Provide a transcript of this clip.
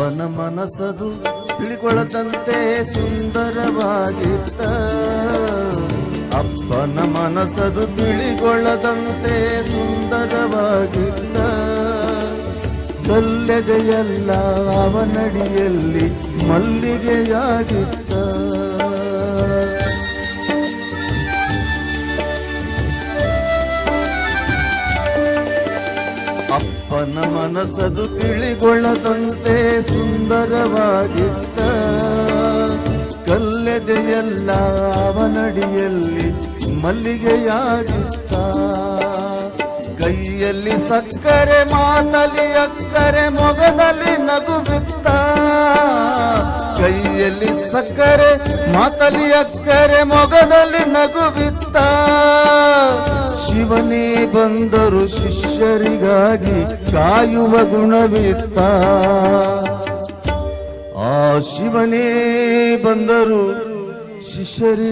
ಅಪ್ಪನ ಮನಸ್ಸದು ತಿಳಿಕೊಳ್ಳದಂತೆ ಸುಂದರವಾಗಿತ್ತ. ಅಪ್ಪನ ಮನಸ್ಸದು ತಿಳಿಕೊಳ್ಳದಂತೆ ಸುಂದರವಾಗಿತ್ತ. ಕಲ್ಲೆದೆಯಲ್ಲ ಅವನಡಿಯಲ್ಲಿ ಮಲ್ಲಿಗೆಯಾಗಿತ್ತ. ಅಪ್ಪನ ಮನಸ್ಸದು ತಿಳಿಗೊಳ್ಳದಂತೆ ಸುಂದರವಾಗಿತ್ತ. ಕಲ್ಲೆದೆಯಲ್ಲ ಅವನಡಿಯಲ್ಲಿ ಮಲ್ಲಿಗೆಯಾಗಿತ್ತ. ಕೈಯಲ್ಲಿ ಸಕ್ಕರೆ, ಮಾತಲಿ ಅಕ್ಕರೆ, ಮೊಗದಲ್ಲಿ ನಗುವಿತ್ತ. ಕೈಯಲ್ಲಿ ಸಕ್ಕರೆ, ಮಾತಲಿ ಅಕ್ಕರೆ, ಮೊಗದಲ್ಲಿ ನಗುವಿತ್ತ. ಶಿವನೇ ಬಂದರು ಶಿಷ್ಯರಿಗಾಗಿ ಕಾಯುವ ಗುಣವಿತ್ತ. ಆ ಶಿವನೇ ಬಂದರು ಶಿಷ್ಯರಿ